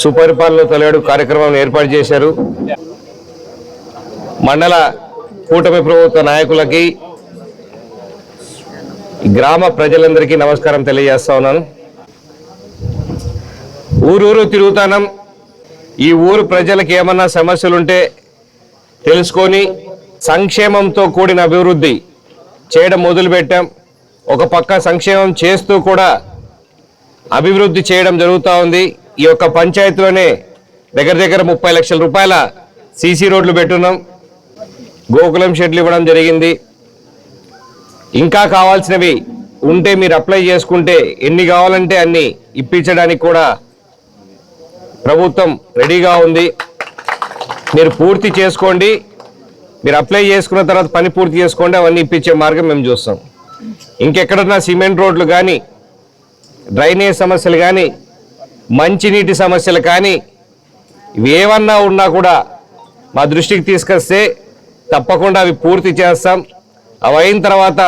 సుపరిపాలన తొలడు కార్యక్రమం ఏర్పాటు చేశారు. మండల కూటమి ప్రభుత్వ నాయకులకి గ్రామ ప్రజలందరికీ నమస్కారం తెలియజేస్తా ఉన్నాను. ఊరూరు తిరుగుతానం ఈ ఊరు ప్రజలకు ఏమన్నా సమస్యలుంటే తెలుసుకొని సంక్షేమంతో కూడిన అభివృద్ధి చేయడం మొదలుపెట్టాం. ఒక పక్క సంక్షేమం చేస్తూ కూడా అభివృద్ధి చేయడం జరుగుతూ ఉంది. ఈ యొక్క పంచాయతీలోనే దగ్గర దగ్గర ముప్పై లక్షల రూపాయల సీసీ రోడ్లు పెట్టున్నాం. గోకులం షెడ్లు ఇవ్వడం జరిగింది. ఇంకా కావాల్సినవి ఉంటే మీరు అప్లై చేసుకుంటే ఎన్ని కావాలంటే అన్ని ఇప్పించడానికి కూడా ప్రభుత్వం రెడీగా ఉంది. మీరు పూర్తి చేసుకోండి. మీరు అప్లై చేసుకున్న తర్వాత పని పూర్తి చేసుకోండి. అవన్నీ ఇప్పించే మార్గం మేము చూస్తాం. ఇంకెక్కడన్నా సిమెంట్ రోడ్లు కానీ డ్రైనేజ్ సమస్యలు కానీ మంచినీటి సమస్యలు కానీ ఇవేమన్నా ఉన్నా కూడా మా దృష్టికి తీసుకొస్తే తప్పకుండా అవి పూర్తి చేస్తాం. అవి అయిన తర్వాత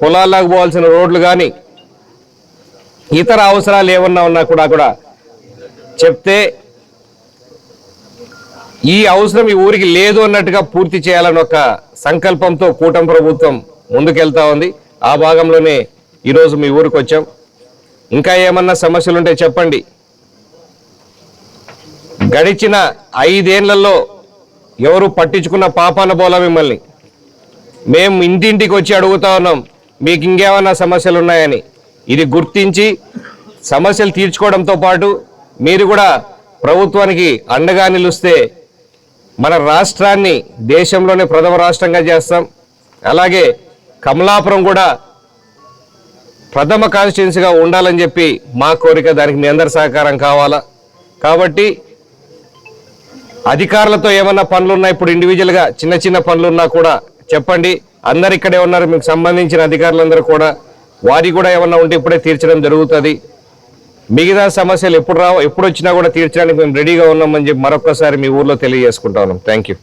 పొలాల్లోకి పోవాల్సిన రోడ్లు కానీ ఇతర అవసరాలు ఏమన్నా ఉన్నా కూడా కూడా చెప్తే ఈ అవసరం ఈ ఊరికి లేదు అన్నట్టుగా పూర్తి చేయాలని ఒక సంకల్పంతో కూటమి ప్రభుత్వం ముందుకెళ్తా ఉంది. ఆ భాగంలోనే ఈరోజు మీ ఊరికి వచ్చాం. ఇంకా ఏమన్నా సమస్యలుంటే చెప్పండి. గడిచిన ఐదేళ్ళలో ఎవరు పట్టించుకున్న పాపాన బోలా మిమ్మల్ని. మేము ఇంటింటికి వచ్చి అడుగుతా ఉన్నాం మీకు ఇంకేమైనా సమస్యలు ఉన్నాయని ఇది గుర్తించి సమస్యలు తీర్చుకోవడంతో పాటు మీరు కూడా ప్రభుత్వానికి అండగా నిలుస్తే మన రాష్ట్రాన్ని దేశంలోనే ప్రథమ రాష్ట్రంగా చేస్తాం. అలాగే కమలాపురం కూడా ప్రథమ కాన్స్టిట్యున్సీగా ఉండాలని చెప్పి మా కోరిక దానికి మీ అందరి సహకారం కావాలా. కాబట్టి అధికారులతో ఏమన్నా పనులు ఉన్నా ఇప్పుడు ఇండివిజువల్గా చిన్న చిన్న పనులు ఉన్నా కూడా చెప్పండి. అందరు ఇక్కడే ఉన్నారు మీకు సంబంధించిన అధికారులందరూ కూడా. వారి కూడా ఏమన్నా ఉంటే ఇప్పుడే తీర్చడం జరుగుతుంది. మిగతా సమస్యలు ఎప్పుడు రావు ఎప్పుడు వచ్చినా కూడా తీర్చడానికి మేము రెడీగా ఉన్నామని చెప్పి మరొకసారి మీ ఊర్లో తెలియజేసుకుంటా ఉన్నాం. Thank you